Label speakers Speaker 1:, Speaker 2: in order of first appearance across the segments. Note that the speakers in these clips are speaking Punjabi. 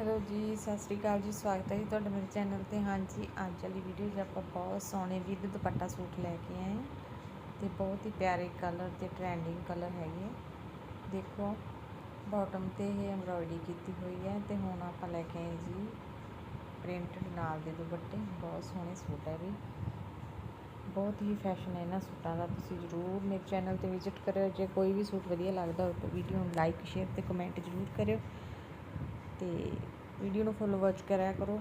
Speaker 1: ਹੈਲੋ ਜੀ, ਸਤਿ ਸ੍ਰੀ ਅਕਾਲ ਜੀ, ਸਵਾਗਤ ਹੈ ਜੀ ਤੁਹਾਡਾ ਮੇਰੇ ਚੈਨਲ ਤੇ। ਹਾਂਜੀ, ਅੱਜ ਵਾਲੀ ਵੀਡੀਓ 'ਚ ਆਪਾਂ ਬਹੁਤ ਸੋਹਣੇ ਵਿਦ ਦੁਪੱਟਾ ਸੂਟ ਲੈ ਕੇ ਆਏ ਹਾਂ ਤੇ ਬਹੁਤ ਹੀ ਪਿਆਰੇ ਕਲਰ ਤੇ ਟ੍ਰੈਂਡਿੰਗ ਕਲਰ ਹੈਗੇ ਆ। ਦੇਖੋ ਬਾਟਮ ਤੇ ਇਹ ਐਮਬ੍ਰੋਇਡਰੀ ਕੀਤੀ ਹੋਈ ਹੈ ਤੇ ਹੁਣ ਆਪਾਂ ਲੈ ਕੇ ਆਏ ਜੀ ਪ੍ਰਿੰਟਡ ਨਾਲ ਦੇ ਦੁਪੱਟੇ। ਬਹੁਤ ਸੋਹਣੇ ਸੂਟ ਹੈ ਵੀ ਬਹੁਤ ਹੀ ਫੈਸ਼ਨ ਹੈ ਇਹਨਾਂ ਸੂਟਾਂ ਦਾ, ਤੁਸੀਂ ਜ਼ਰੂਰ ਮੇਰੇ ਚੈਨਲ ਤੇ ਵਿਜ਼ਿਟ ਕਰਿਓ। ਜੇ ਕੋਈ ਵੀ ਸੂਟ ਵਧੀਆ ਲੱਗਦਾ ਹੋਵੇ ਤਾਂ ਵੀਡੀਓ ਨੂੰ ਲਾਈਕ ਸ਼ੇਅਰ ਤੇ ਕਮੈਂਟ ਜ਼ਰੂਰ ਕਰਿਓ। ਤੇ ਵੀਡੀਓ ਨੂੰ ਫੁੱਲ ਵਾਚ ਕਰਿਆ ਕਰੋ।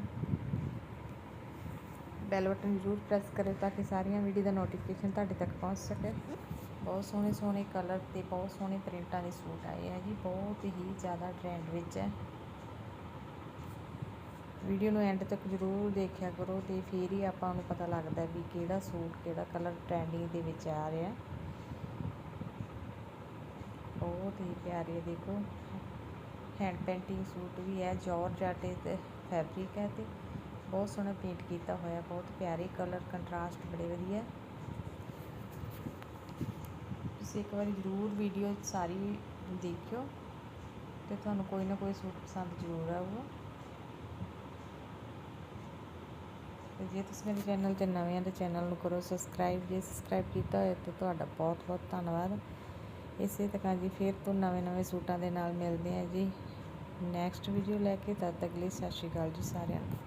Speaker 1: ਬੈਲ ਬਟਨ ਜ਼ਰੂਰ ਪ੍ਰੈਸ ਕਰਿਓ ਤਾਂ ਕਿ ਸਾਰੀਆਂ ਵੀਡੀਓ ਦਾ ਨੋਟੀਫਿਕੇਸ਼ਨ ਤੁਹਾਡੇ ਤੱਕ ਪਹੁੰਚ ਸਕੇ। ਬਹੁਤ ਸੋਹਣੇ ਸੋਹਣੇ ਕਲਰ ਤੇ ਬਹੁਤ ਸੋਹਣੇ ਪ੍ਰਿੰਟਾਂ ਦੇ ਸੂਟ ਆਏ ਆ ਜੀ, ਬਹੁਤ ਹੀ ਜ਼ਿਆਦਾ ਟ੍ਰੈਂਡ ਵਿੱਚ ਹੈ। ਵੀਡੀਓ ਨੂੰ ਐਂਡ ਤੱਕ ਜ਼ਰੂਰ ਦੇਖਿਆ ਕਰੋ ਤੇ ਫਿਰ ਹੀ ਆਪਾਂ ਨੂੰ ਪਤਾ ਲੱਗਦਾ ਵੀ ਕਿਹੜਾ ਸੂਟ ਕਿਹੜਾ ਕਲਰ ਟ੍ਰੈਂਡਿੰਗ ਦੇ ਵਿੱਚ ਆ ਰਿਹਾ। ਬਹੁਤ ਹੀ ਪਿਆਰੇ ਦੇਖੋ। ਹੈਂਡ ਪੇਂਟਿੰਗ ਸੂਟ ਵੀ ਹੈ ਜਾਰਜਟ ਤੇ ਫੈਬਰਿਕ ਹੈ ਤੇ ਬਹੁਤ ਸੋਹਣਾ ਪੇਂਟ ਕੀਤਾ ਹੋਇਆ, ਬਹੁਤ ਪਿਆਰੇ ਕਲਰ ਕੰਟਰਾਸਟ ਬੜੇ ਵਧੀਆ। ਤੁਸੀਂ ਇੱਕ ਵਾਰੀ ਜ਼ਰੂਰ ਵੀਡੀਓ ਸਾਰੀ ਦੇਖਿਓ ਤੇ ਤੁਹਾਨੂੰ ਕੋਈ ਨਾ ਕੋਈ ਸੂਟ ਪਸੰਦ ਜ਼ਰੂਰ ਆਊਗਾ। ਤੇ ਜੇ ਤੁਸੀਂ ਮੇਰੇ ਚੈਨਲ ਤੇ ਨਵੇਂ ਆ ਤਾਂ ਚੈਨਲ ਨੂੰ ਕਰੋ ਸਬਸਕ੍ਰਾਈਬ ਜੇ ਸਬਸਕ੍ਰਾਈਬ ਕੀਤਾ ਹੋਇਆ ਤਾਂ ਤੁਹਾਡਾ ਬਹੁਤ ਬਹੁਤ ਧੰਨਵਾਦ। ਇਸੇ ਤਰ੍ਹਾਂ ਜੀ ਫਿਰ ਤੋਂ ਨਵੇਂ ਨਵੇਂ ਸੂਟਾਂ ਦੇ ਨਾਲ ਮਿਲਦੇ ਆ ਜੀ। ਨੈਕਸਟ ਵੀਡੀਓ ਲੈ ਕੇ, ਤਦ ਤੱਕ ਲਈ ਸਤਿ ਸ਼੍ਰੀ ਅਕਾਲ ਜੀ ਸਾਰਿਆਂ ਨੂੰ।